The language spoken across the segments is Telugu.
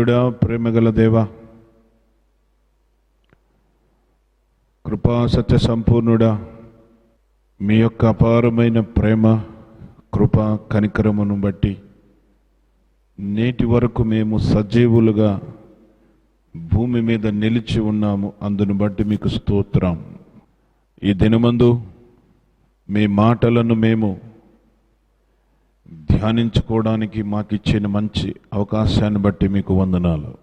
పరిశుద్ధుడా ప్రేమగల దేవ. కృపా సత్య సంపూర్ణుడా మీ యొక్క అపారమైన ప్రేమ కృప కనికరమును బట్టి నేటి వరకు మేము సజీవులుగా భూమి మీద నిలిచి ఉన్నాము అందును బట్టి మీకు స్తోత్రం. ఈ దినమందు మీ మాటలను మేము ధ్యానించుకోవడానికి మాకు ఇచ్చిన మంచి అవకాశాన్ని బట్టి మీకు వందనాలు.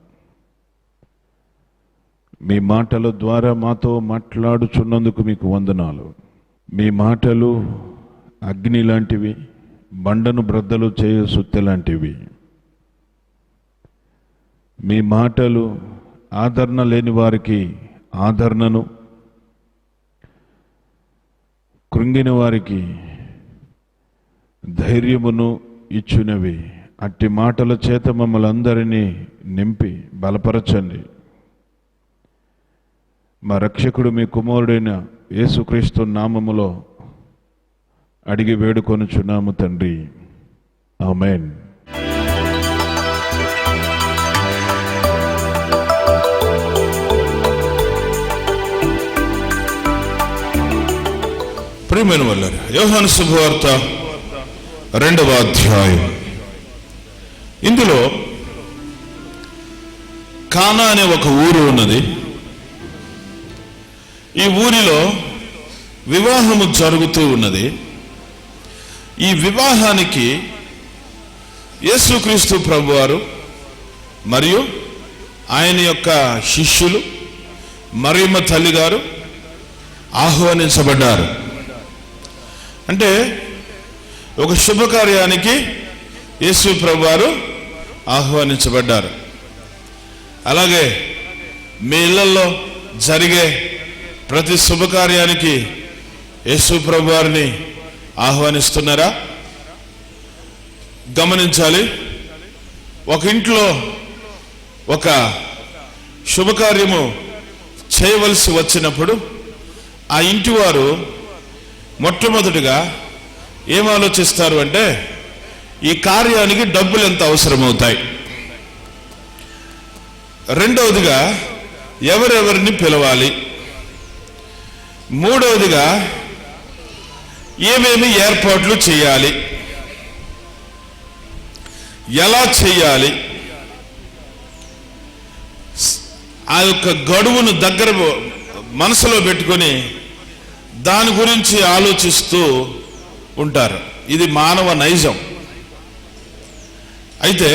మీ మాటల ద్వారా మాతో మాట్లాడుచున్నందుకు మీకు వందనాలు. మీ మాటలు అగ్ని లాంటివి బండను బ్రద్దలు చేయ సుత్తి లాంటివి. మీ మాటలు ఆదరణ లేని వారికి ఆదరణను కృంగిన వారికి ధైర్యమును ఇచ్చునవి. అట్టి మాటల చేత మమ్మల్ని అందరినీ నింపి బలపరచండి. మా రక్షకుడు మీ కుమారుడైన యేసుక్రీస్తు నామములో అడిగి వేడుకొనుచున్నాము తండ్రి. ఆమెన్. ప్రియమైన వాళ్ళారు యోహాను శుభవార్త. రెండవ అధ్యాయం. ఇందులో కానా అనే ఒక ఊరు ఉన్నది. ఈ ఊరిలో వివాహము జరుగుతూ ఉన్నది. ఈ వివాహానికి యేసుక్రీస్తు ప్రభువారు మరియు ఆయన యొక్క శిష్యులు మరియమ్మ తల్లి గారు ఆహ్వానించబడ్డారు. అంటే ఒక శుభకార్యానికి యేసు ప్రభువారు ఆహ్వానించబడ్డారు. అలాగే మీ ఇళ్ళలో జరిగే ప్రతి శుభకార్యానికి యేసు ప్రభువారిని ఆహ్వానిస్తున్నారా? గమనించాలి. ఒక ఇంట్లో ఒక శుభకార్యము చేయవలసి వచ్చినప్పుడు ఆ ఇంటి వారు మొట్టమొదటిగా ఏం ఆలోచిస్తారు అంటే ఈ కార్యానికి డబ్బులు ఎంత అవసరమవుతాయి? రెండవదిగా ఎవరెవరిని పిలవాలి? మూడవదిగా ఏమేమి ఏర్పాట్లు చేయాలి? ఎలా చేయాలి? ఆ యొక్క గడువును దగ్గర మనసులో పెట్టుకొని దాని గురించి ఆలోచిస్తూ ఉంటారు. ఇది మానవ నైజం. అయితే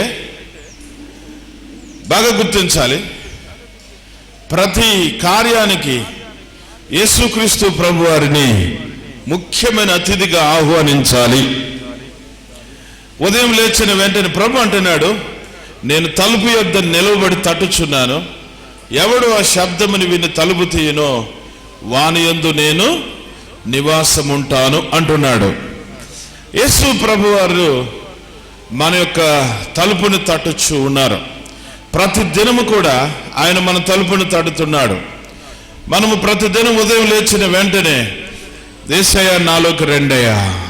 బాగా గుర్తించాలి. ప్రతి కార్యానికి యేసుక్రీస్తు ప్రభు వారిని ముఖ్యమైన అతిథిగా ఆహ్వానించాలి. ఉదయం లేచిన వెంటనే ప్రభు అంటున్నాడు నేను తలుపు యొద్ద నిలవబడి తట్టుచున్నాను ఎవడు ఆ శబ్దముని విని తలుపు తీయనో వాని యందు నేను నివాసముంటాను అంటున్నాడు. యేసు ప్రభు వారు మన యొక్క తలుపుని తట్టుచు ఉన్నారు. ప్రతి దినము కూడా ఆయన మన తలుపుని తట్టుతున్నాడు మనము ప్రతి దినం ఉదయం లేచిన వెంటనే ఏసయ్య నాలోకి రెండయ్యా.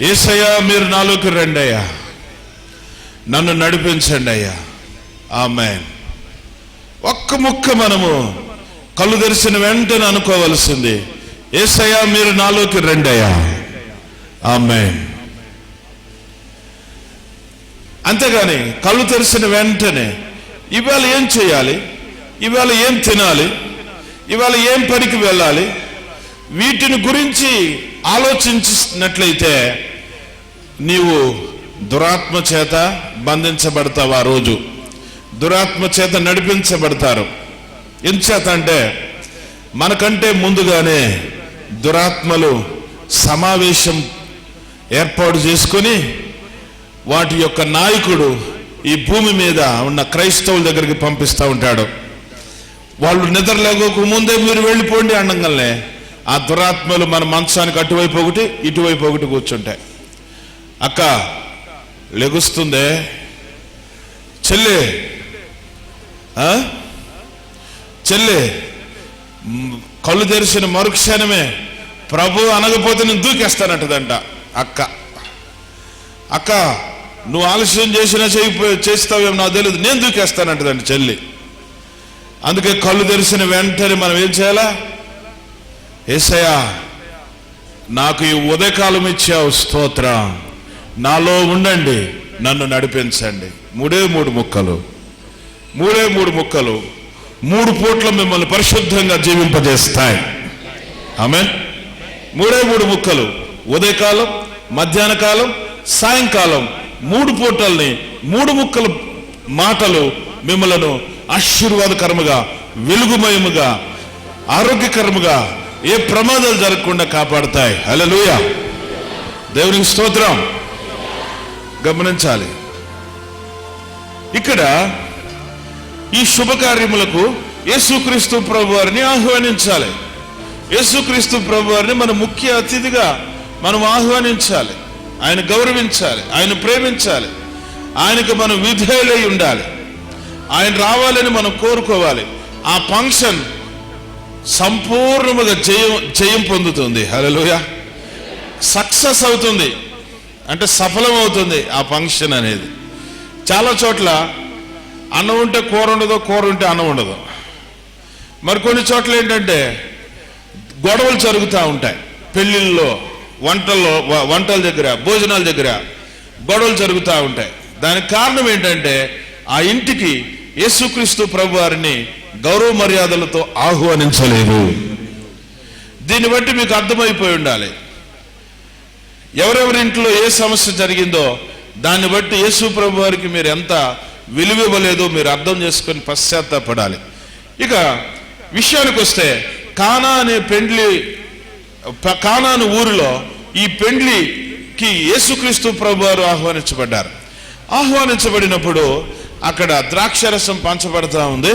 ఏసయ్య మీరు నాలోకి రెండయ్యా. నన్ను నడిపించండి అయ్యా. ఆమె ఒక్క ముక్క మనము కళ్ళు తెరిచిన వెంటనే అనుకోవలసింది ఏసయ్యా మీరు నాలోకి రెండయ్యా. ఆమె అంతేగాని కళ్ళు తెరిచిన వెంటనే ఇవాళ ఏం చేయాలి? ఇవాళ ఏం తినాలి? ఇవాళ ఏం పనికి వెళ్ళాలి? వీటిని గురించి ఆలోచించినట్లయితే నీవు దురాత్మ చేత బంధించబడతావు ఆ రోజు. దురాత్మ చేత నడిపించబడతారు. ఎంచేత అంటే మనకంటే ముందుగానే దురాత్మలు సమావేశం ఏర్పాటు చేసుకొని వాటి యొక్క నాయకుడు ఈ భూమి మీద ఉన్న క్రైస్తవుల దగ్గరికి పంపిస్తూ ఉంటాడు. వాళ్ళు నిద్రలేకోక ముందే మీరు వెళ్ళిపోండి అనగానే ఆ దురాత్మలు మన మంచానికి అటువైపు ఒకటి ఇటువైపు ఒకటి కూర్చుంటాయి. అక్క లెగుస్తుందే? చెల్లె చెల్లె కళ్ళు తెరిచిన మరుక్షణమే ప్రభు అనగపోతే నేను దూకేస్తానంటదంట. అక్క. అక్క నువ్వు ఆలస్యం చేసినా చేయి చేస్తావేమో నాకు తెలియదు నేను దూకేస్తానంటదండి చెల్లి. అందుకే కళ్ళు తెరిచిన వెంటనే మనం ఏం చేయాలా? ఏసయా నాకు ఈ ఉదయకాలం ఇచ్చావు స్తోత్రం. నాలో ఉండండి నన్ను నడిపించండి. మూడే మూడు ముక్కలు. మూడే మూడు ముక్కలు. మూడు పూట్ల మిమ్మల్ని పరిశుద్ధంగా జీవింపజేస్తాయి. ఆమె మూడే మూడు ముక్కలు. ఉదయకాలం మధ్యాహ్న కాలం సాయంకాలం మూడు పూటల్ని మూడు ముక్కల మాటలు మిమ్మలను ఆశీర్వాదకరముగా వెలుగుమయముగా ఆరోగ్యకరముగా ఏ ప్రమాదాలు జరగకుండా కాపాడతాయి. హలో లూయ దేవునికి స్తోత్రం. గమనించాలి. ఇక్కడ ఈ శుభకార్యములకు యేసుక్రీస్తు ప్రభు వారిని ఆహ్వానించాలి. యేసుక్రీస్తు ప్రభు వారిని మన ముఖ్య అతిథిగా మనం ఆహ్వానించాలి. ఆయన గౌరవించాలి. ఆయన ప్రేమించాలి. ఆయనకు మనం విధేయులై ఉండాలి. ఆయన రావాలని మనం కోరుకోవాలి. ఆ ఫంక్షన్ సంపూర్ణముగా జయం జయం పొందుతుంది. హలోయ సక్సెస్ అవుతుంది. అంటే సఫలం అవుతుంది ఆ ఫంక్షన్ అనేది. చాలా చోట్ల అన్నం ఉంటే కూర ఉండదు కూర ఉంటే అన్నం ఉండదు. మరి కొన్ని చోట్ల ఏంటంటే గొడవలు జరుగుతూ ఉంటాయి. పెళ్ళిళ్ళలో వంటల్లో వంటల దగ్గర భోజనాల దగ్గర గొడవలు జరుగుతూ ఉంటాయి. దానికి కారణం ఏంటంటే ఆ ఇంటికి యేసుక్రీస్తు ప్రభు వారిని గౌరవ మర్యాదలతో ఆహ్వానించలేదు. దీన్ని బట్టి మీకు అర్థమైపోయి ఉండాలి. ఎవరెవరి ఇంట్లో ఏ సమస్య జరిగిందో దాన్ని బట్టి యేసు ప్రభు వారికి మీరు ఎంత విలువ ఇవ్వలేదో మీరు అర్థం చేసుకొని పశ్చాత్తాపడాలి. ఇక విషయానికి వస్తే కానా అనే పెండ్లి కానాను ఊరిలో ఈ పెండ్లికి యేసుక్రీస్తు ప్రభు వారు ఆహ్వానించబడ్డారు. ఆహ్వానించబడినప్పుడు అక్కడ ద్రాక్షరసం పంచబడతా ఉంది.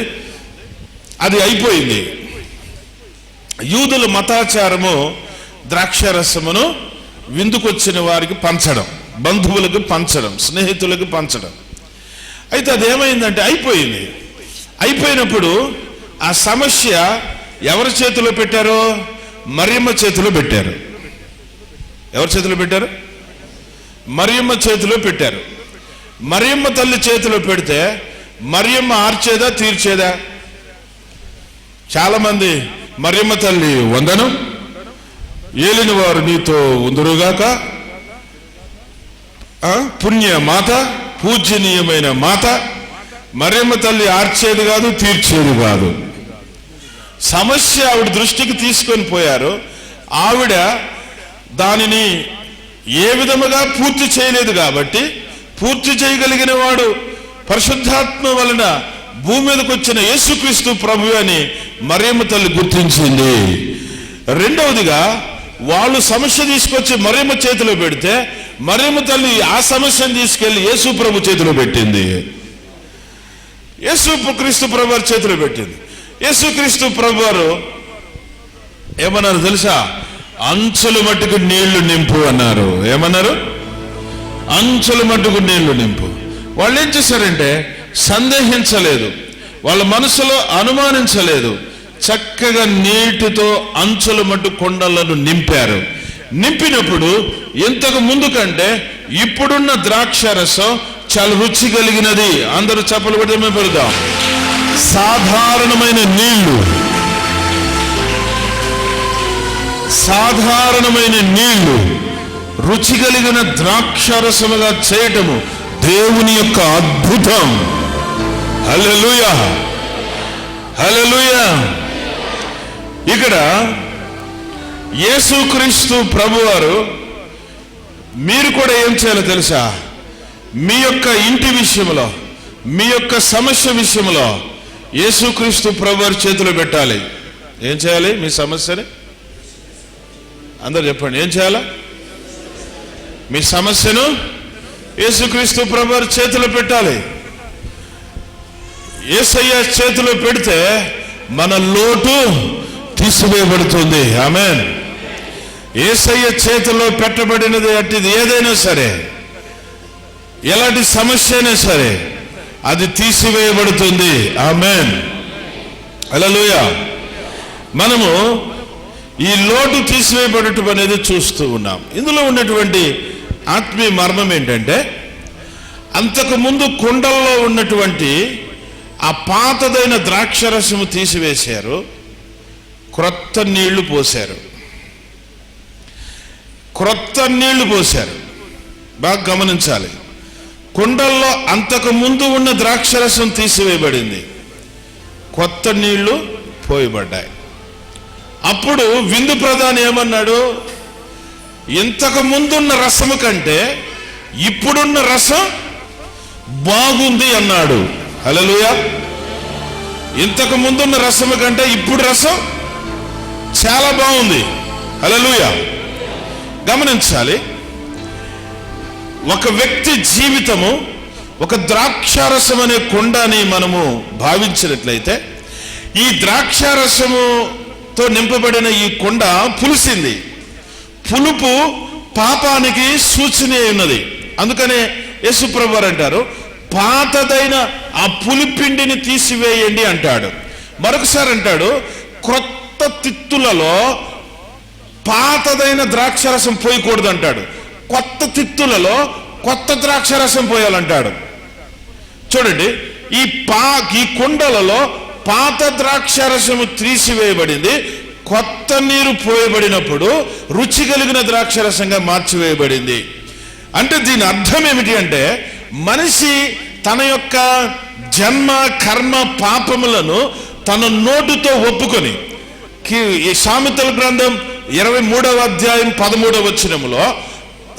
అది అయిపోయింది. యూదుల మతాచారము ద్రాక్షరసమును విందుకొచ్చిన వారికి పంచడం బంధువులకు పంచడం స్నేహితులకు పంచడం. అయితే అదేమైందంటే అయిపోయింది. అయిపోయినప్పుడు ఆ సమస్య ఎవరి చేతిలో పెట్టారో? మరియమ్మ చేతిలో పెట్టారు. ఎవరి చేతిలో పెట్టారు? మరియమ్మ చేతిలో పెట్టారు. మరియమ్మ తల్లి చేతిలో పెడితే మరియమ్మ ఆర్చేదా తీర్చేదా? చాలామంది మరియమ్మ తల్లి వందనం ఏలిన వారు నీతో ఉందరుగాక పుణ్య మాత పూజనీయమైన మాత మరియమ్మ తల్లి ఆర్చేది కాదు తీర్చేది కాదు. సమస్య ఆవిడ దృష్టికి తీసుకొని పోయారు. ఆవిడ దానిని ఏ విధముగా పూర్తి చేయలేదు కాబట్టి పూర్తి చేయగలిగిన వాడు పరిశుద్ధాత్మ వలన భూమి మీదకి వచ్చిన యేసుక్రీస్తు ప్రభు అని మరియమ్మ తల్లి గుర్తించింది. రెండవదిగా వాళ్ళు సమస్య తీసుకొచ్చి మరియమ్మ చేతిలో పెడితే మరియమ్మ తల్లి ఆ సమస్యను తీసుకెళ్ళి యేసు ప్రభు చేతిలో పెట్టింది. యేసు క్రీస్తు ప్రభు చేతిలో పెట్టింది. యేసుక్రీస్తు ప్రభువారు ప్రభు ఏమన్నారు తెలుసా? అంచుల మట్టుకు నీళ్ళు నింపు అన్నారు. ఏమన్నారు? అంచుల మట్టుకు నీళ్ళు నింపు. వాళ్ళు ఏం చేశారంటే సందేహించలేదు. వాళ్ళ మనసులో అనుమానించలేదు. చక్కగా నీటితో అంచుల మట్టు కొండలను నింపారు. నింపినప్పుడు ఇంతకు ముందు కంటే ఇప్పుడున్న ద్రాక్ష రసం చాలా రుచి కలిగినది అందరూ చెప్పలు కూడా మేము పెడదాం సాధారణమైన నీళ్ళు. సాధారణమైన నీళ్ళు. రుచి కలిగిన ద్రాక్షరసముగా చేయటము దేవుని యొక్క అద్భుతం. హల్లెలూయ. హల్లెలూయ. ఇక్కడ యేసుక్రీస్తు ప్రభువారు మీరు కూడా ఏం చేయాలో తెలుసా? మీ యొక్క ఇంటి విషయంలో మీ యొక్క సమస్య విషయంలో యేసుక్రీస్తు ప్రభువారి చేతిలో పెట్టాలి. ఏం చేయాలి? మీ సమస్యని? అందరు చెప్పండి ఏం చేయాలా? మీ సమస్యను యేసుక్రీస్తు ప్రభువారి చేతిలో పెట్టాలి. ఏసయ్య చేతిలో పెడితే మన లోటు తీసివేయబడుతుంది. ఆమె ఏసయ్య చేతిలో పెట్టబడినది అట్టిది ఏదైనా సరే. ఎలాంటి సమస్య అయినా సరే. అది తీసివేయబడుతుంది. ఆమెన్ అలలుయ మనము ఈ లోటు తీసివేయబడటం అనేది చూస్తూ ఉన్నాం. ఇందులో ఉన్నటువంటి ఆత్మీయ మర్మం ఏంటంటే అంతకుముందు కుండల్లో ఉన్నటువంటి ఆ పాతదైన ద్రాక్షరసము తీసివేశారు. క్రొత్త నీళ్ళు పోశారు. క్రొత్త నీళ్ళు పోశారు. బాగా గమనించాలి. కుండల్లో అంతకు ముందు ఉన్న ద్రాక్షరసం తీసివేయబడింది. కొత్త నీళ్ళు పోయబడ్డాయి. అప్పుడు విందు ప్రధాని ఏమన్నాడు? ఇంతకు ముందున్న రసము కంటే ఇప్పుడున్న రసం బాగుంది అన్నాడు. హలలుయ ఇంతకు ముందున్న రసము కంటే ఇప్పుడు రసం చాలా బాగుంది. హలలుయ గమనించాలి. ఒక వ్యక్తి జీవితము ఒక ద్రాక్షారసం అనే కొండని మనము భావించినట్లయితే ఈ ద్రాక్షారసముతో నింపబడిన ఈ కొండ పులిసింది. పులుపు పాపానికి సూచన ఉన్నది. అందుకనే యేసుప్రభు అంటారు పాతదైన ఆ పులిపిండిని తీసివేయండి అంటాడు. మరొకసారి అంటాడు క్రొత్త తిత్తులలో పాతదైన ద్రాక్షరసం పోయకూడదు అంటాడు. కొత్త తిత్తులలో కొత్త ద్రాక్ష రసం పోయాలంటాడు. చూడండి ఈ పా ఈ కుండలలో పాత ద్రాక్షరసము తీసివేయబడింది. కొత్త నీరు పోయబడినప్పుడు రుచి కలిగిన ద్రాక్ష రసంగా మార్చివేయబడింది. అంటే దీని అర్థం ఏమిటి అంటే మనిషి తన యొక్క జన్మ కర్మ పాపములను తన నోటుతో ఒప్పుకొని ఈ సామెతల గ్రంథం ఇరవై మూడవ అధ్యాయం పదమూడవ వచనములో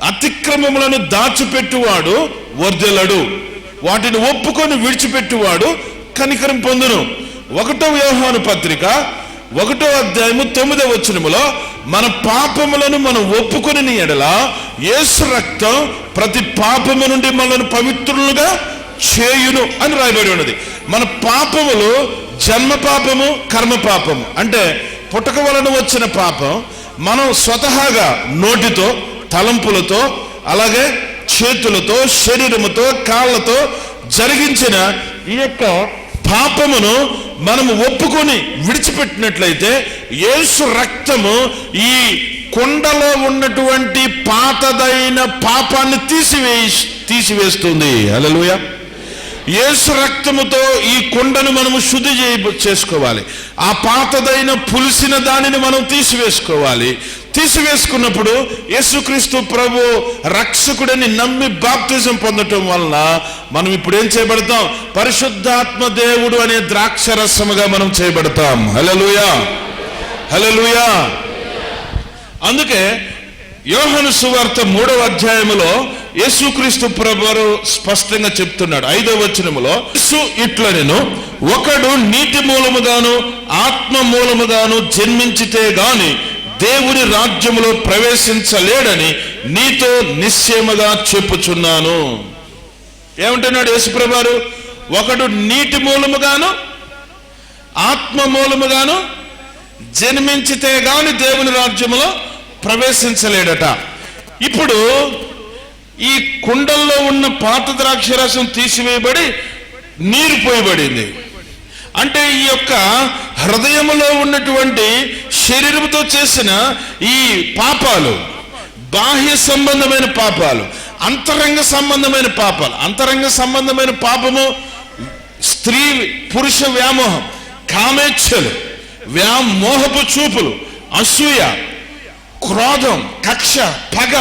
అతిక్రమములను దాచిపెట్టువాడు వర్ధెలడు. వాటిని ఒప్పుకొని విడిచిపెట్టువాడు కనికరం పొందును. ఒకటో వ్యవహాను పత్రిక ఒకటో అధ్యాయము తొమ్మిదో వచనములో మన పాపములను మనం ఒప్పుకొని ఎడల యేసు రక్తం ప్రతి పాపము నుండి మనల్ని పవిత్రులుగా చేయును అని రాయబడి ఉన్నది. మన పాపములు జన్మ పాపము కర్మ పాపము. అంటే పుట్టక వలన వచ్చిన పాపం మనం స్వతహాగా నోటితో తలంపులతో అలాగే చేతులతో శరీరముతో కాళ్ళతో జరిగించిన ఈ యొక్క పాపమును మనము ఒప్పుకొని విడిచిపెట్టినట్లయితే యేసు రక్తము ఈ కొండలో ఉన్నటువంటి పాతదైన పాపాన్ని తీసివే తీసివేస్తుంది. అలలుయ యేసు రక్తముతో ఈ కొండను మనము శుద్ధి చేయ చేసుకోవాలి. ఆ పాతదైన పులిసిన దానిని మనం తీసివేసుకోవాలి. తీసివేసుకున్నప్పుడు యేసుక్రీస్తు ప్రభు రక్షకుడని నమ్మి బాప్తిజం పొందటం వలన మనం ఇప్పుడు ఏం చేయబడతాం? పరిశుద్ధాత్మ దేవుడు అనే ద్రాక్షరసముగా మనం చేయబడతాం. హలలుయా హలలుయా అందుకే యోహను సువార్త మూడవ అధ్యాయములో యేసుక్రీస్తు ప్రభువారు స్పష్టంగా చెప్తున్నాడు. ఐదవ వచనములో యేసు ఇట్ల నేను ఒకడు నీటి మూలముగాను ఆత్మ మూలముగాను జన్మించితే గాని దేవుని రాజ్యములో ప్రవేశించలేడని నీతో నిశ్చయముగా చెప్పుచున్నాను. ఏమంటున్నాడు యేసుప్రభారు ఒకడు నీటి మూలముగాను ఆత్మ మూలముగాను జన్మించితే గాని దేవుని రాజ్యములో ప్రవేశించలేడట. ఇప్పుడు ఈ కుండల్లో ఉన్న పాత ద్రాక్ష రసం తీసివేయబడి నీరు పోయబడింది. అంటే ఈ యొక్క హృదయంలో ఉన్నటువంటి శరీరముతో చేసిన ఈ పాపాలు బాహ్య సంబంధమైన పాపాలు అంతరంగ సంబంధమైన పాపాలు. అంతరంగ సంబంధమైన పాపము స్త్రీ పురుష వ్యామోహం కామేచ్ఛలు వ్యామోహపు చూపులు అసూయ క్రోధం కక్ష పగ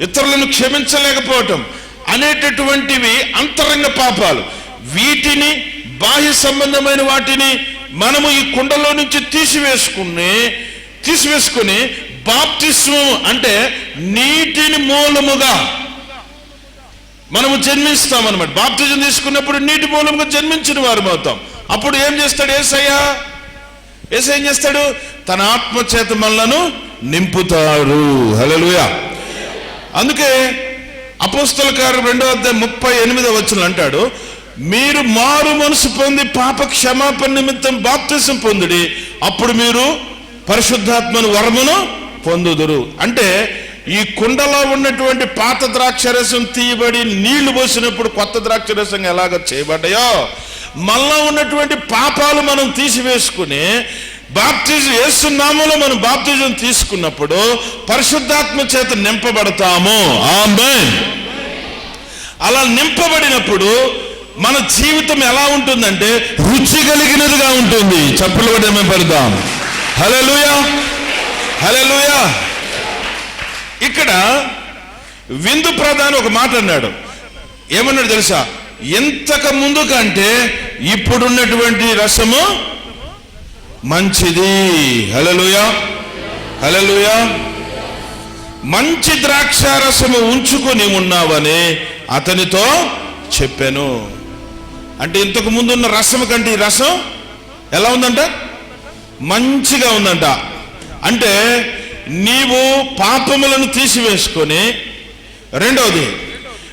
ఇతరులను క్షమించలేకపోవటం అనేటటువంటివి అంతరంగ పాపాలు. వీటిని బాహ్య సంబంధమైన వాటిని మనము ఈ కుండలో నుంచి తీసివేసుకుని తీసివేసుకుని బాప్తిస్వం అంటే నీటిని మూలముగా మనము జన్మిస్తామన్నమాట. బాప్తిజం తీసుకున్నప్పుడు నీటి మూలముగా జన్మించిన వారు అవుతాం. అప్పుడు ఏం చేస్తాడు ఏసయ్యా? ఏసై ఏం చేస్తాడు? తన ఆత్మచేత మనలను నింపుతాడు. హలలుయా అందుకే అపోస్తల కారు రెండో అధ్యాయం ముప్పై ఎనిమిదో వచ్చిన అంటాడు మీరు మారు మనసు పొంది పాప క్షమాపణ నిమిత్తం బాప్తిసం పొందుడి అప్పుడు మీరు పరిశుద్ధాత్మను వరమును పొందుదురు. అంటే ఈ కుండలో ఉన్నటువంటి పాత ద్రాక్షరసం తీయబడి నీళ్ళు పోసినప్పుడు కొత్త ద్రాక్షరసం ఎలాగ చేయబడ్డాయో మనలో ఉన్నటువంటి పాపాలు మనం తీసివేసుకుని బాప్తిజం వేస్తున్నాములో మనం బాప్తిజం తీసుకున్నప్పుడు పరిశుద్ధాత్మ చేత నింపబడతాము. ఆమె అలా నింపబడినప్పుడు మన జీవితం ఎలా ఉంటుందంటే రుచి కలిగినదిగా ఉంటుంది. చప్పులు కూడా మేము పెడదాం హలలుయా హలలుయా ఇక్కడ విందు ప్రధాని ఒక మాట అన్నాడు. ఏమన్నాడు తెలుసా? ఇంతకు ముందు కంటే ఇప్పుడున్నటువంటి రసము మంచిది. హలలుయా హలలుయా మంచి ద్రాక్ష రసము ఉంచుకొని ఉన్నావని అతనితో చెప్పాను. అంటే ఇంతకు ముందు ఉన్న రసం కంటే ఈ రసం ఎలా ఉందంట? మంచిగా ఉందంట. అంటే నీవు పాపములను తీసివేసుకొని రెండవది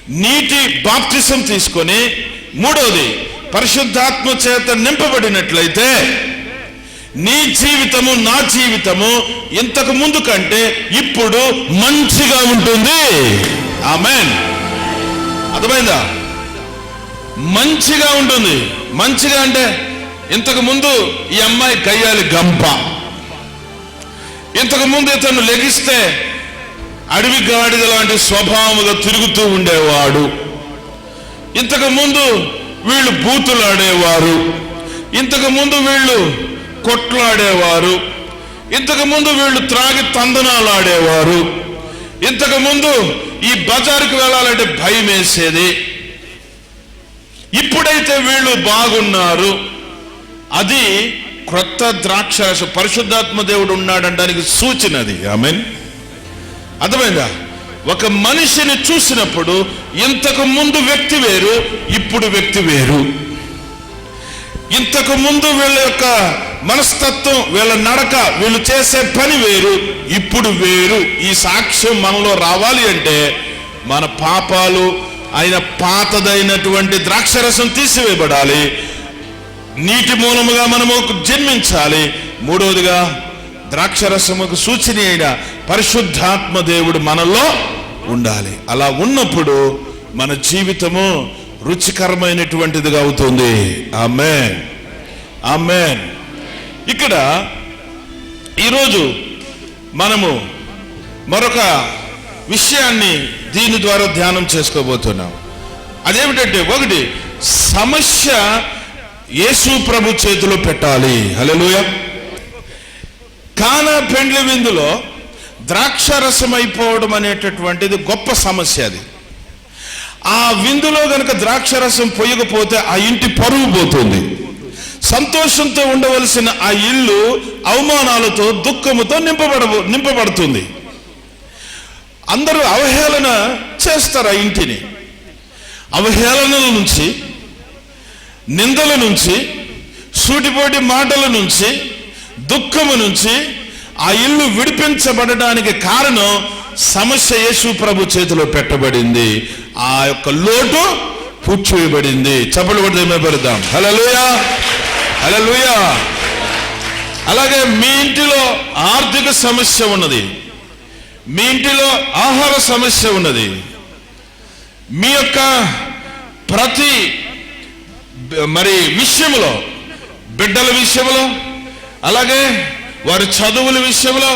నీటి బాప్తిసం తీసుకొని మూడవది పరిశుద్ధాత్మ చేత నింపబడినట్లయితే నీ జీవితము నా జీవితము ఇంతకు ముందు కంటే ఇప్పుడు మంచిగా ఉంటుంది. ఆమెన్. అర్థమైందా? మంచిగా ఉంటుంది. మంచిగా అంటే ఇంతకు ముందు ఈ అమ్మాయి కయ్యాలి గంప. ఇంతకు ముందు ఇతను లెగిస్తే అడవి గాడిద లాంటి స్వభావముగా తిరుగుతూ ఉండేవాడు. ఇంతకు ముందు వీళ్ళు బూతులాడేవారు. ఇంతకు ముందు వీళ్ళు కొట్లాడేవారు. ఇంతకు ముందు వీళ్ళు త్రాగి తందనాలు ఆడేవారు ఇంతకు ముందు ఈ బజారుకు వెళ్ళాలంటే భయం వేసేది ఇప్పుడైతే వీళ్ళు బాగున్నారు. అది క్రొత్త ద్రాక్షరస పరిశుద్ధాత్మ దేవుడు ఉన్నాడనడానికి సూచన అది. మీన్ అర్థమైందా? ఒక మనిషిని చూసినప్పుడు ఇంతకు ముందు వ్యక్తి వేరు ఇప్పుడు వ్యక్తి వేరు. ఇంతకు ముందు వీళ్ళ యొక్క మనస్తత్వం వీళ్ళ నడక వీళ్ళు చేసే పని వేరు ఇప్పుడు వేరు. ఈ సాక్ష్యం మనలో రావాలి అంటే మన పాపాలు ఆయన పాతదైనటువంటి ద్రాక్షరసం తీసివేయబడాలి. నీటి మూలముగా మనము జన్మించాలి. మూడవదిగా ద్రాక్షరసముకు సూచన అయిన పరిశుద్ధాత్మ దేవుడు మనలో ఉండాలి. అలా ఉన్నప్పుడు మన జీవితము రుచికరమైనటువంటిదిగా అవుతుంది. ఆమె ఆమె ఇక్కడ ఈరోజు మనము మరొక విషయాన్ని దీని ద్వారా ధ్యానం చేసుకోబోతున్నాం. అదేమిటంటే ఒకటి సమస్య యేసు ప్రభు చేతిలో పెట్టాలి. హలోయ కానా పెండ్లి విందులో ద్రాక్షరసం అయిపోవడం అనేటటువంటిది గొప్ప సమస్య అది. ఆ విందులో గనక ద్రాక్షరసం పొయ్యకపోతే ఆ ఇంటి పరువు పోతుంది. సంతోషంతో ఉండవలసిన ఆ ఇల్లు అవమానాలతో దుఃఖముతో నింపబడ నింపబడుతుంది. అందరూ అవహేళన చేస్తారు ఆ ఇంటిని? అవహేళనల నుంచి నిందల నుంచి సూటిపోటి మాటల నుంచి దుఃఖము నుంచి ఆ ఇల్లు విడిపించబడడానికి కారణం సమస్య యేసు ప్రభు చేతిలో పెట్టబడింది. ఆ యొక్క లోటు పూడ్చివేయబడింది చప్పలు పడితే పెడదాం హలలుయా హలలుయా అలాగే మీ ఇంటిలో ఆర్థిక సమస్య ఉన్నది. మీ ఇంటిలో ఆహార సమస్య ఉన్నది. మీ యొక్క ప్రతి మరి విషయంలో బిడ్డల విషయంలో అలాగే వారి చదువుల విషయంలో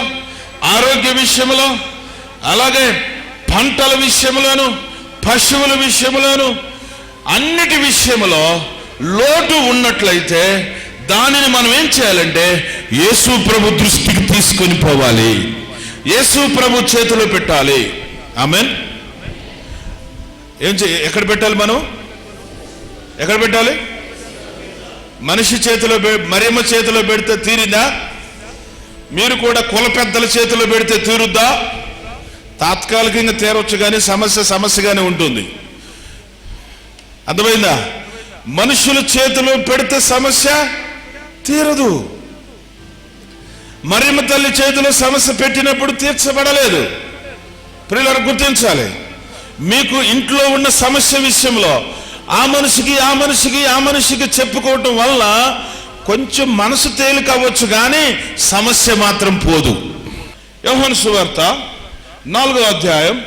ఆరోగ్య విషయంలో అలాగే పంటల విషయంలోను పశువుల విషయంలోను అన్నిటి విషయంలో లోటు ఉన్నట్లయితే దానిని మనం ఏం చేయాలంటే యేసు ప్రభు దృష్టికి తీసుకొని పోవాలి. యేసు ప్రభు చేతిలో పెట్టాలి. ఆమెన్. ఏం చే ఎక్కడ పెట్టాలి మనం? ఎక్కడ పెట్టాలి? మనిషి చేతిలో పె- చేతిలో పెడితే తీరిందా? మీరు కూడా కుల పెద్దల చేతిలో పెడితే తీరుద్దా? తాత్కాలికంగా తీరవచ్చు కానీ సమస్య సమస్యగానే ఉంటుంది. అర్థమైందా? మనుషుల చేతిలో పెడితే సమస్య తీరదు. మరిమ తల్లి చేతిలో సమస్య పెట్టినప్పుడు తీర్చబడలేదు. ప్రియులను గుర్తించాలి. మీకు ఇంట్లో ఉన్న సమస్య విషయంలో ఆ మనిషికి ఆ మనిషికి ఆ మనిషికి చెప్పుకోవటం వల్ల కొంచెం మనసు తేలిక అవ్వచ్చు కానీ సమస్య మాత్రం పోదు. యోహన్ సువార్త నాలుగో అధ్యాయం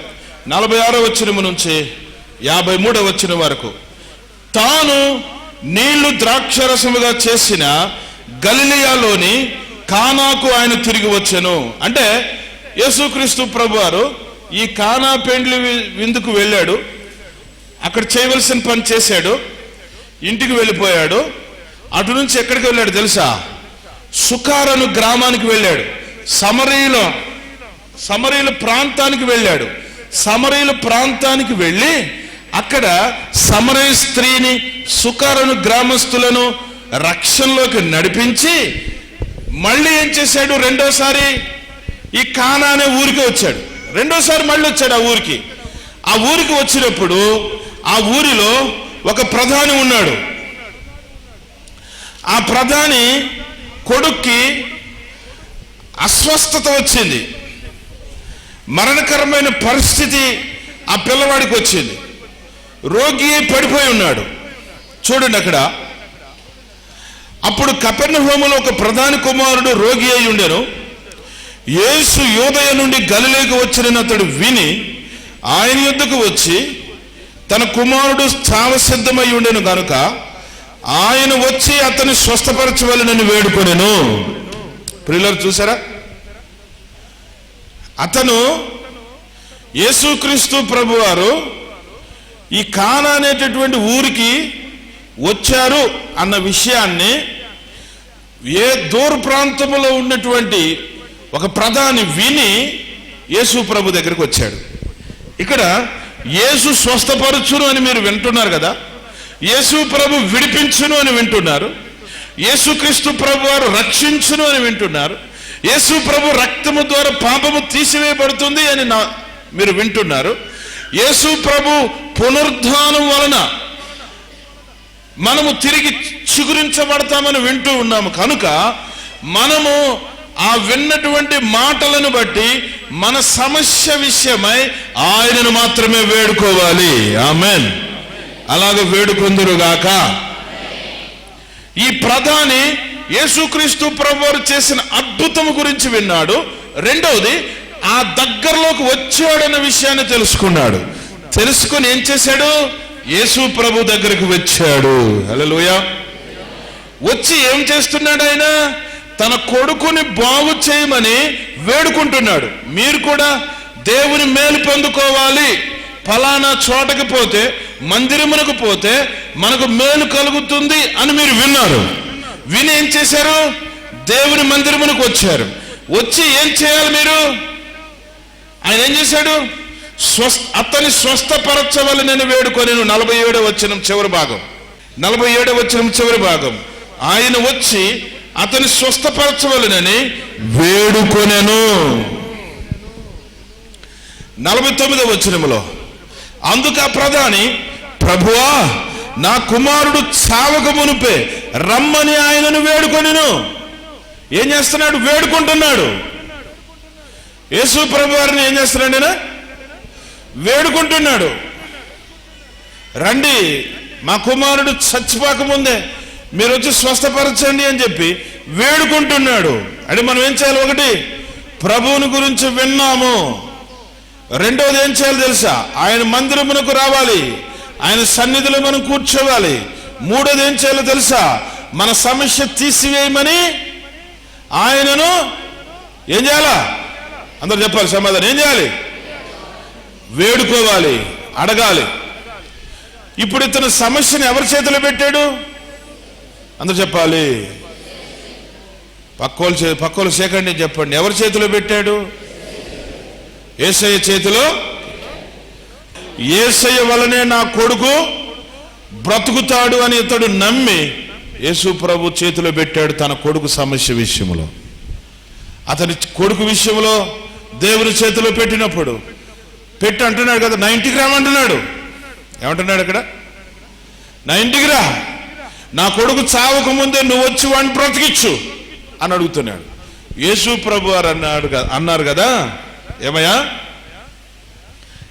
నలభై ఆరో వచ్చిన నుంచి యాభై మూడో వచ్చిన వరకు. తాను నీళ్ళు ద్రాక్షరసముగా చేసిన గలిలియాలోని కానాకు ఆయన తిరిగి వచ్చాను. అంటే యేసుక్రీస్తు ప్రభువారు ఈ కానా పెండ్లి విందుకు వెళ్ళాడు. అక్కడ చేయవలసిన పని చేశాడు. ఇంటికి వెళ్ళిపోయాడు. అటు నుంచి ఎక్కడికి వెళ్ళాడు తెలుసా? సుకారను గ్రామానికి వెళ్ళాడు. సమరీల సమరీల ప్రాంతానికి వెళ్ళాడు. సమరీల ప్రాంతానికి వెళ్ళి అక్కడ సమరయ స్త్రీని సుకారను గ్రామస్తులను రక్షణలోకి నడిపించి మళ్ళీ ఏం చేశాడు రెండోసారి? ఈ కానా అనే ఊరికి వచ్చాడు. రెండోసారి మళ్ళీ వచ్చాడు ఆ ఊరికి. ఆ ఊరికి వచ్చినప్పుడు ఆ ఊరిలో ఒక ప్రధాని ఉన్నాడు. ఆ ప్రధాని కొడుక్కి అస్వస్థత వచ్చింది. మరణకరమైన పరిస్థితి ఆ పిల్లవాడికి వచ్చింది. రోగి పడిపోయి ఉన్నాడు. చూడండి అక్కడ. అప్పుడు కపెర్ణ హోములో ఒక ప్రధాని కుమారుడు రోగి అయి ఉండెను. యేసు యోదయ నుండి గలిలోకి వచ్చిన అతడు విని ఆయన యుద్ధకు వచ్చి తన కుమారుడు స్థావసిద్ధమై ఉండెను గనుక ఆయన వచ్చి అతన్ని స్వస్థపరచవలనని వేడుకొనెను. ప్రిల్లర్ చూసారా? అతను యేసుక్రీస్తు ప్రభువారు ఈ కానా అనేటటువంటి ఊరికి వచ్చారు అన్న విషయాన్ని ఏ దూర ప్రాంతంలో ఉన్నటువంటి ఒక ప్రధాని విని యేసు ప్రభు దగ్గరికి వచ్చాడు. ఇక్కడ యేసు స్వస్థపరచును అని మీరు వింటున్నారు కదా? యేసు ప్రభు విడిపించును అని వింటున్నారు. యేసుక్రీస్తు ప్రభు వారు రక్షించును అని వింటున్నారు. యేసు ప్రభు రక్తము ద్వారా పాపము తీసివేయబడుతుంది అని నా మీరు వింటున్నారు. యేసు ప్రభు పునరుద్ధానం వలన మనము తిరిగి చిగురించబడతామని వింటూ ఉన్నాము. కనుక మనము ఆ విన్నటువంటి మాటలను బట్టి మన సమస్య విషయమై ఆయనను మాత్రమే వేడుకోవాలి. ఆమెన్. అలాగే వేడుకొందురుగాక. ఈ ప్రధాని యేసుక్రీస్తు ప్రభువారు చేసిన అద్భుతం గురించి విన్నాడు. రెండవది ఆ దగ్గరలోకి వచ్చాడన్న విషయాన్ని తెలుసుకున్నాడు. తెలుసుకుని ఏం చేశాడు? యేసు ప్రభు దగ్గరికి వచ్చాడు. హలోయ వచ్చి ఏం చేస్తున్నాడు ఆయన తన కొడుకుని బాగు చేయమని వేడుకుంటున్నాడు. మీరు కూడా దేవుని మేలు పొందుకోవాలి. ఫలానా చోటకి పోతే మందిరమునకు పోతే మనకు మేలు కలుగుతుంది అని మీరు విన్నారు. విని ఏం చేశారు? దేవుని మందిరమునకు వచ్చారు. వచ్చి ఏం చేయాలి మీరు? ఆయన ఏం చేశాడు? స్వస్ అతని స్వస్థపరచవలనని వేడుకొని నలభై ఏడో వచ్చిన చివరి భాగం. నలభై ఏడో వచ్చిన చివరి భాగం. ఆయన వచ్చి అతని స్వస్థపరచవలనని వేడుకొనెను. నలభై తొమ్మిదో వచ్చినములో అందుకు ఆ ప్రధాని ప్రభువా నా కుమారుడు చావక మునిపే రమ్మని ఆయనను వేడుకొనిను. ఏం చేస్తున్నాడు? వేడుకుంటున్నాడు. యేసు ప్రభు వారిని ఏం చేస్తున్నాడు ఈయన? వేడుకుంటున్నాడు. రండి మా కుమారుడు చచ్చిపోక ముందే మీరు వచ్చి స్వస్థపరచండి అని చెప్పి వేడుకుంటున్నాడు. అంటే మనం ఏం చేయాలి ఒకటి? ప్రభువుని గురించి విన్నాము. రెండవది ఏం చేయాలి తెలుసా? ఆయన మందిరమునకు రావాలి. ఆయన సన్నిధిలో మనం కూర్చోవాలి. మూడోది ఏం చేయాలో తెలుసా? మన సమస్య తీసివేయమని ఆయనను ఏం చేయాలా? అందరు చెప్పాలి సమాధానం. ఏం చేయాలి? వేడుకోవాలి అడగాలి. ఇప్పుడు ఇతను సమస్యను ఎవరి చేతిలో పెట్టాడు? అందరు చెప్పాలి. పక్కోలు చే పక్కోలు సేకండి చెప్పండి. ఎవరి చేతిలో పెట్టాడు? ఏసయ్య చేతిలో? ఏసయ్య వలనే నా కొడుకు బ్రతుకుతాడు అని ఇతడు నమ్మి యేసు ప్రభు చేతిలో పెట్టాడు తన కొడుకు సమస్య విషయంలో. అతని కొడుకు విషయంలో దేవుని చేతిలో పెట్టినప్పుడు పెట్టి అంటున్నాడు కదా నా ఇంటికి రామంటున్నాడు ఏమంటున్నాడు అక్కడ నా ఇంటికి రా నా కొడుకు చావక ముందే నువ్వు వచ్చి వాడిని బ్రతికిచ్చు అని అడుగుతున్నాడు. యేసు ప్రభు వారు అన్నాడు కదా అన్నారు కదా? ఏమయ్యా?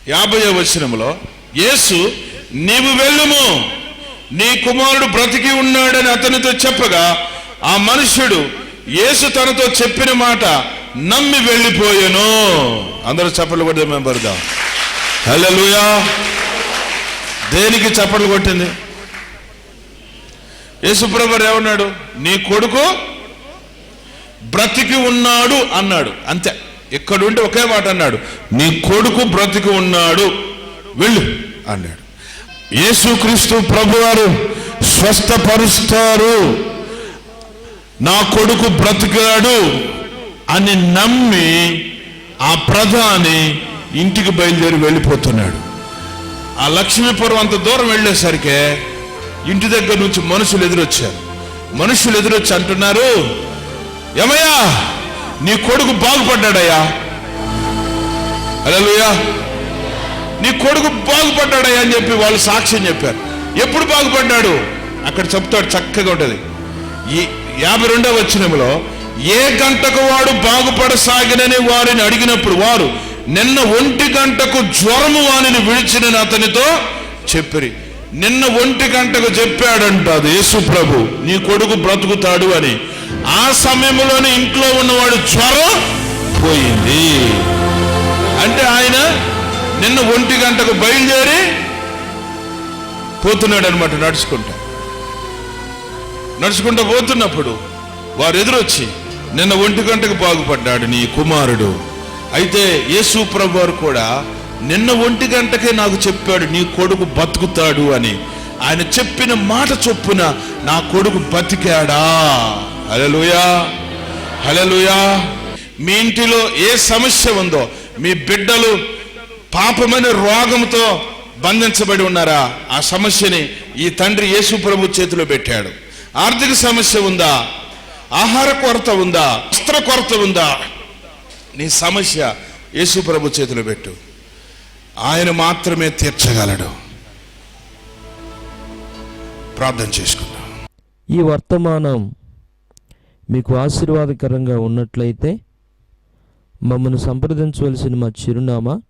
యాభై వచనంలో యేసు నీవు వెళ్ళుము. నీ కుమారుడు బ్రతికి ఉన్నాడని అతనితో చెప్పగా ఆ మనుష్యుడు యేసు తనతో చెప్పిన మాట నమ్మి వెళ్ళిపోయాను. అందరూ చెప్పలు కూడా మేము హలోయా దేనికి చప్పట్లు కొట్టింది? యేసుప్రభర్ ఏమన్నాడు నీ కొడుకు బ్రతికి ఉన్నాడు అన్నాడు. అంతే. ఎక్కడుంటే ఒకే మాట అన్నాడు. నీ కొడుకు బ్రతికి ఉన్నాడు. వెళ్ళు అన్నాడు. యేసుక్రీస్తు ప్రభువారు స్వస్థపరుస్తారు. నా కొడుకు బ్రతికాడు అని నమ్మి ఆ ప్రధాని ఇంటికి బయలుదేరి వెళ్ళిపోతున్నాడు. ఆ లక్ష్మీపురం అంత దూరం వెళ్ళేసరికి ఇంటి దగ్గర నుంచి మనుషులు ఎదురొచ్చారు. మనుషులు ఎదురొచ్చి అంటున్నారు ఏమయ్యా నీ కొడుకు బాగుపడ్డాడయ్యా. అలలుయా నీ కొడుకు బాగుపడ్డాడయ్యా అని చెప్పి వాళ్ళు సాక్ష్యం చెప్పారు. ఎప్పుడు బాగుపడ్డాడు? అక్కడ చెప్తాడు చక్కగా ఉంటుంది. ఈ యాభై రెండవ వచ్చినములో ఏ గంటకు వాడు బాగుపడసాగినని వారిని అడిగినప్పుడు వారు నిన్న ఒంటి గంటకు జ్వరము వానిని విడిచిన అతనితో చెప్పిరి. నిన్న ఒంటి గంటకు చెప్పాడంట అది యేసు ప్రభు నీ కొడుకు బ్రతుకుతాడు అని. ఆ సమయంలోనే ఇంట్లో ఉన్నవాడు జ్వరం పోయింది. అంటే ఆయన నిన్న ఒంటి గంటకు బయలుదేరి పోతున్నాడు అనమాట నడుచుకుంటా. నడుచుకుంటూ పోతున్నప్పుడు వారు ఎదురొచ్చి నిన్న ఒంటి గంటకు బాగుపడ్డాడు నీ కుమారుడు. అయితే యేసు ప్రభు వారు కూడా నిన్న ఒంటి గంటకే నాకు చెప్పాడు నీ కొడుకు బతుకుతాడు అని. ఆయన చెప్పిన మాట చొప్పున నా కొడుకు బతికాడా? హలలుయా హలలుయా మీ ఇంటిలో ఏ సమస్య ఉందో మీ బిడ్డలు పాపమైన రోగంతో బంధించబడి ఉన్నారా? ఆ సమస్యని ఈ తండ్రి యేసు ప్రభు చేతిలో పెట్టాడు. ఆర్థిక సమస్య ఉందా? ఆహార కొరత ఉందా? వస్త్ర కొరత ఉందా? నీ సమస్య యేసు ప్రభు చేతిలో పెట్టు. ఆయన మాత్రమే తీర్చగలడు. ప్రార్థన చేసుకుందాం. ఈ వర్తమానం మీకు ఆశీర్వాదకరంగా ఉన్నట్లయితే మమ్మల్ని సంప్రదించవలసిన మా చిరునామా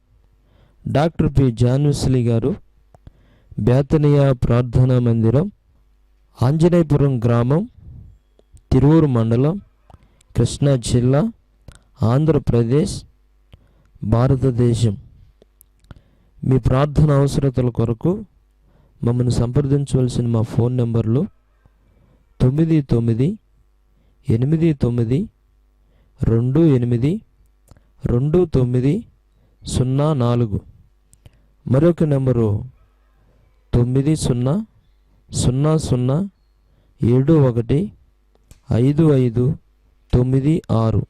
డాక్టర్ పి జాన్విస్లీ గారు బేతనియా ప్రార్థనా మందిరం ఆంజనేయపురం గ్రామం తిరువూరు మండలం కృష్ణా జిల్లా ఆంధ్రప్రదేశ్ భారతదేశం. మీ ప్రార్థన అవసరతల కొరకు మమ్మల్ని సంప్రదించవలసిన మా ఫోన్ నెంబర్లు తొమ్మిది తొమ్మిది ఎనిమిది తొమ్మిది రెండు ఎనిమిది రెండు తొమ్మిది సున్నా నాలుగు. మరొక నెంబరు తొమ్మిది సున్నా సున్నా సున్నా ఏడు ఒకటి ఐదు ఐదు తొమ్మిది ఆరు.